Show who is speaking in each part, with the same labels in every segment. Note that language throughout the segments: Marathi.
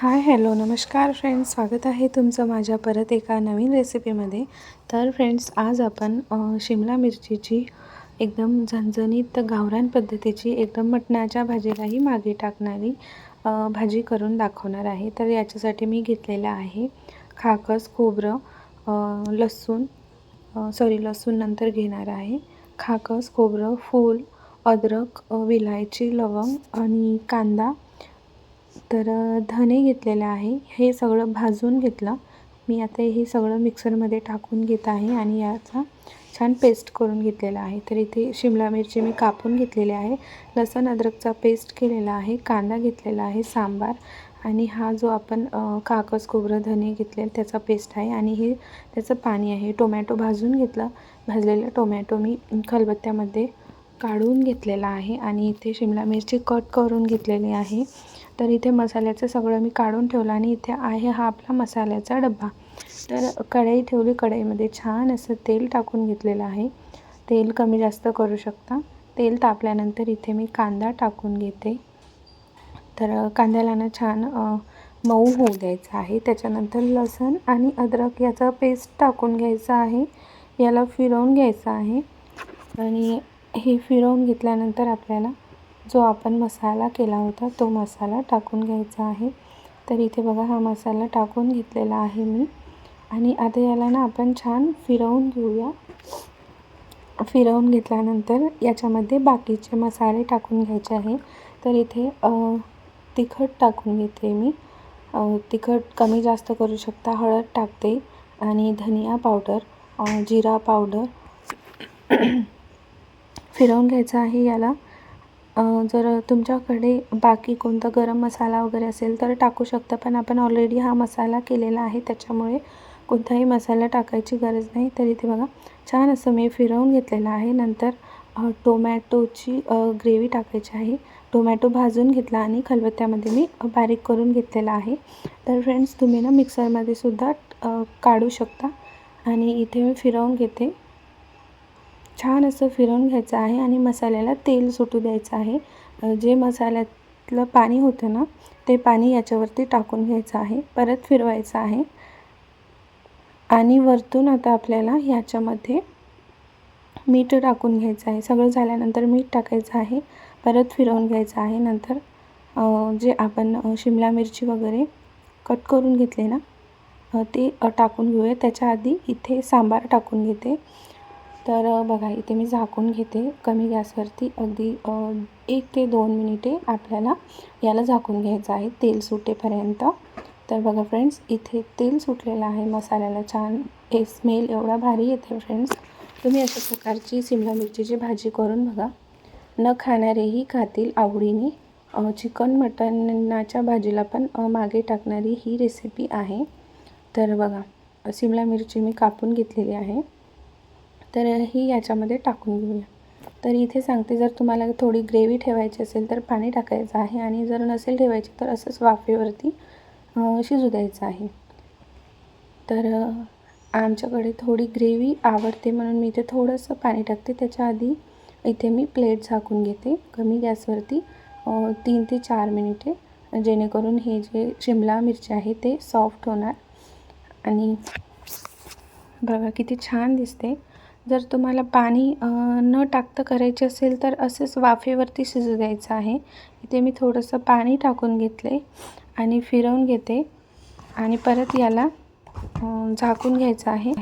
Speaker 1: हाय हॅलो नमस्कार फ्रेंड्स. स्वागत आहे तुमचं माझ्या परत एका नवीन रेसिपीमध्ये. तर फ्रेंड्स आज आपण शिमला मिरचीची एकदम झणझणीत गावरान पद्धतीची एकदम मटणाच्या भाजीलाही मागे टाकणारी भाजी करून दाखवणार आहे. तर याच्यासाठी मी घेतलेलं आहे खाकस खोबरं लसूण सॉरी लसूण नंतर घेणार आहे. खाकस खोबरं फूल अद्रक विलायची लवंग आणि कांदा तर धने घेतलेलं आहे. हे सगळं भाजून घेतलं. मी आता हे सगळं मिक्सरमध्ये टाकून घेत आहे आणि याचा छान पेस्ट करून घेतलेला आहे. तर इथे शिमला मिरची मी कापून घेतलेली आहे. लसण अद्रकचा पेस्ट केलेला आहे. कांदा घेतलेला आहे. सांबार आणि हा जो आपण काकस खोबरं धने घेतले त्याचा पेस्ट आहे आणि हे त्याचं पाणी आहे. टोमॅटो भाजून घेतलं. भाजलेलं टोमॅटो मी खलबत्त्यामध्ये काढून घेतलेला आहे आणि इथे शिमला मिरची कट करून घेतलेली आहे. तर इथे मसाल्याचं सगळं मी काढून ठेवलं आणि इथे आहे हा आपला मसाल्याचा डब्बा. तर कढई ठेवली कढईमध्ये छान असं तेल टाकून घेतलेलं आहे. तेल कमी जास्त करू शकता. तेल तापल्यानंतर इथे मी कांदा टाकून घेते. तर कांद्याला ना छान मऊ होऊ द्यायचा आहे. त्याच्यानंतर लसण आणि अद्रक याचा पेस्ट टाकून घ्यायचा आहे. याला फिरवून घ्यायचं आहे. आणि हे फिरवून घेतल्यानंतर आपल्याला जो आपण मसाला केला होता तो मसाला टाकून घ्यायचा आहे. तर इथे बघा हा मसाला टाकून घेतलेला आहे मी. आणि आता याला ना आपण छान फिरवून घेऊया. फिरवून घेतल्यानंतर याच्यामध्ये बाकीचे मसाले टाकून घ्यायचे आहे. तर इथे तिखट टाकून घेते मी. तिखट कमी जास्त करू शकता हळद टाकते. आणि धनिया पावडर जिरा पावडर. फिरवून घ्यायचं आहे याला. जर तुमच्याकडे बाकी कोणता गरम मसाला वगैरे असेल तर टाकू शकता पण आपण ऑलरेडी हा मसाला केलेला आहे त्याच्यामुळे कोणताही मसाला टाकायची गरज नाही. तर इथे बघा छान असं मी फिरवून घेतलेलं आहे. नंतर टोमॅटोची ग्रेव्ही टाकायची आहे. टोमॅटो भाजून घेतला आणि खलबत्त्यामध्ये मी बारीक करून घेतलेला आहे. तर फ्रेंड्स तुम्ही ना मिक्सरमध्ये सुद्धा काढू शकता. आणि इथे मी फिरवून घेते. छान असं फिरवून घ्यायचं आहे आणि मसाल्याला तेल सुटू द्यायचं आहे. जे मसाल्यातलं पाणी होतं ना ते पाणी याच्यावरती टाकून घ्यायचं आहे. परत फिरवायचं आहे. आणि वरतून आता आपल्याला ह्याच्यामध्ये मीठ टाकून घ्यायचं आहे. सगळं झाल्यानंतर मीठ टाकायचं आहे. परत फिरवून घ्यायचं आहे. नंतर जे आपण शिमला मिरची वगैरे कट करून घेतले ना ते टाकून घेऊया. त्याच्या आधी इथे सांबार टाकून घेते. तर बघा इथे मी झाकून घेते. कमी गॅसवरती अगदी एक ते दोन मिनिटे आपल्याला याला झाकून घ्यायचं आहे तेल सुटेपर्यंत. तर बघा फ्रेंड्स इथे तेल सुटलेलं आहे मसाल्याला छान. हे स्मेल एवढा भारी येते फ्रेंड्स. तुम्ही अशा प्रकारची शिमला मिरचीची भाजी करून बघा. न खाणारेही खातील आवडीने. चिकन मटणाच्या भाजीला पण मागे टाकणारी ही रेसिपी आहे. तर बघा शिमला मिरची मी कापून घेतलेली आहे. तर ही याच्यामध्ये टाकून घेऊया. तर इथे सांगते जर तुम्हाला थोडी ग्रेव्ही ठेवायची असेल तर पाणी टाकायचं आहे आणि जर नसेल ठेवायची तर असंच वाफेवरती शिजू द्यायचं आहे. तर आमच्याकडे थोडी ग्रेव्ही आवडते म्हणून मी इथे थोडंसं पाणी टाकते. त्याच्या आधी इथे मी प्लेट झाकून घेते कमी गॅसवरती तीन ते चार मिनिटे जेणेकरून हे जे शिमला मिरची आहे ते सॉफ्ट होणार. आणि बघा किती छान दिसते. जर तुम्हाला पाणी न टाकता करायचे असेल तर असेच वाफेवरती शिजू द्यायचं आहे. इथे मी थोडंसं पाणी टाकून घेतले आणि फिरवून घेते आणि परत याला झाकून घ्यायचं आहे.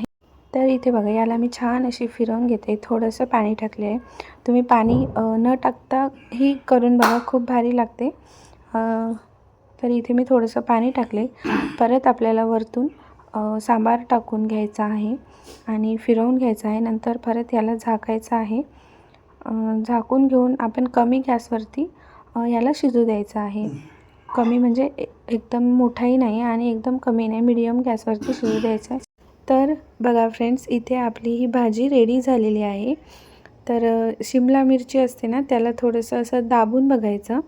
Speaker 1: तर इथे बघा याला मी छान अशी फिरवून घेते. थोडंसं पाणी टाकले आहे तुम्ही पाणी न टाकता ही करून बघा खूप भारी लागते. तर इथे मी थोडंसं पाणी टाकले परत आपल्याला वरतून सांबार टाकून घ्यायचा आहे आणि फिरवून घ्यायचं आहे. नंतर परत याला झाकायचं आहे. झाकून घेऊन आपण कमी गॅसवरती याला शिजू द्यायचं आहे. कमी म्हणजे एकदम मोठाही नाही आणि एकदम कमी नाही मिडियम गॅसवरती शिजू द्यायचं आहे. तर बघा फ्रेंड्स इथे आपली ही भाजी रेडी झालेली आहे. तर शिमला मिरची असते ना त्याला थोडंसं असं दाबून बघायचं.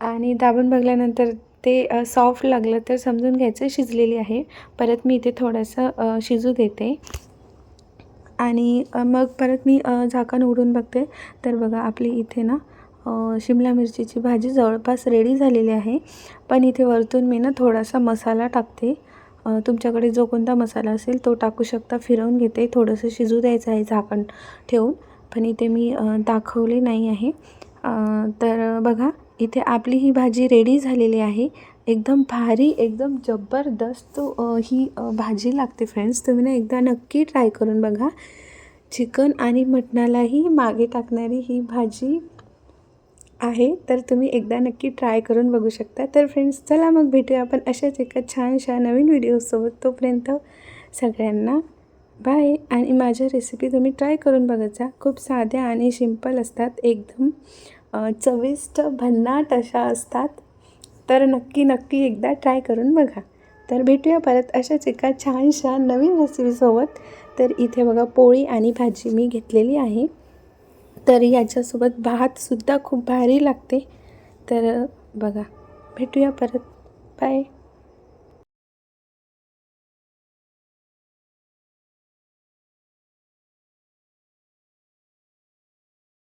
Speaker 1: आणि दाबून बघल्यानंतर ते सॉफ्ट लागलं तर समजून घ्यायचं शिजलेली आहे. परत मी इथे थोडंसं शिजू देते. आणि मग परत मी झाकण उघडून बघते. तर बघा आपली इथे ना शिमला मिरचीची भाजी जवळपास रेडी झालेली आहे. पण इथे वरतून मी ना थोडासा मसाला टाकते. तुमच्याकडे जो कोणता मसाला असेल तो टाकू शकता. फिरवून घेते. थोडंसं शिजू द्यायचं आहे झाकण ठेवून. पण इथे मी दाखवले नाही आहे. तर बघा. इथे आपली ही भाजी रेडी झालेली आहे. एकदम भारी एकदम जबरदस्त ही भाजी लागते फ्रेंड्स तुम्ही ना एकदा नक्की ट्राय करून बघा. चिकन आणि मटणालाही मागे टाकणारी ही भाजी आहे. तर तुम्ही एकदा नक्की ट्राय करून बघू शकता. तर फ्रेंड्स चला मग भेटूया आपण अशाच एका छानशा नवीन व्हिडिओसोबत तोपर्यंत सगळ्यांना बाय आणि माझ्या रेसिपी तुम्ही ट्राय करून बघत जा खूप साध्या आणि सिंपल असतात. एकदम चविष्ट भन्नाट अशा असतात. तर नक्की नक्की एकदा ट्राय करून बघा. तर भेटूया परत अशाच एका छानशा नवीन रेसिपीसोबत तर इथे बघा पोळी आणि भाजी मी घेतलेली आहे. तर याच्यासोबत भातसुद्धा खूप भारी लागते. तर बघा भेटूया परत. बाय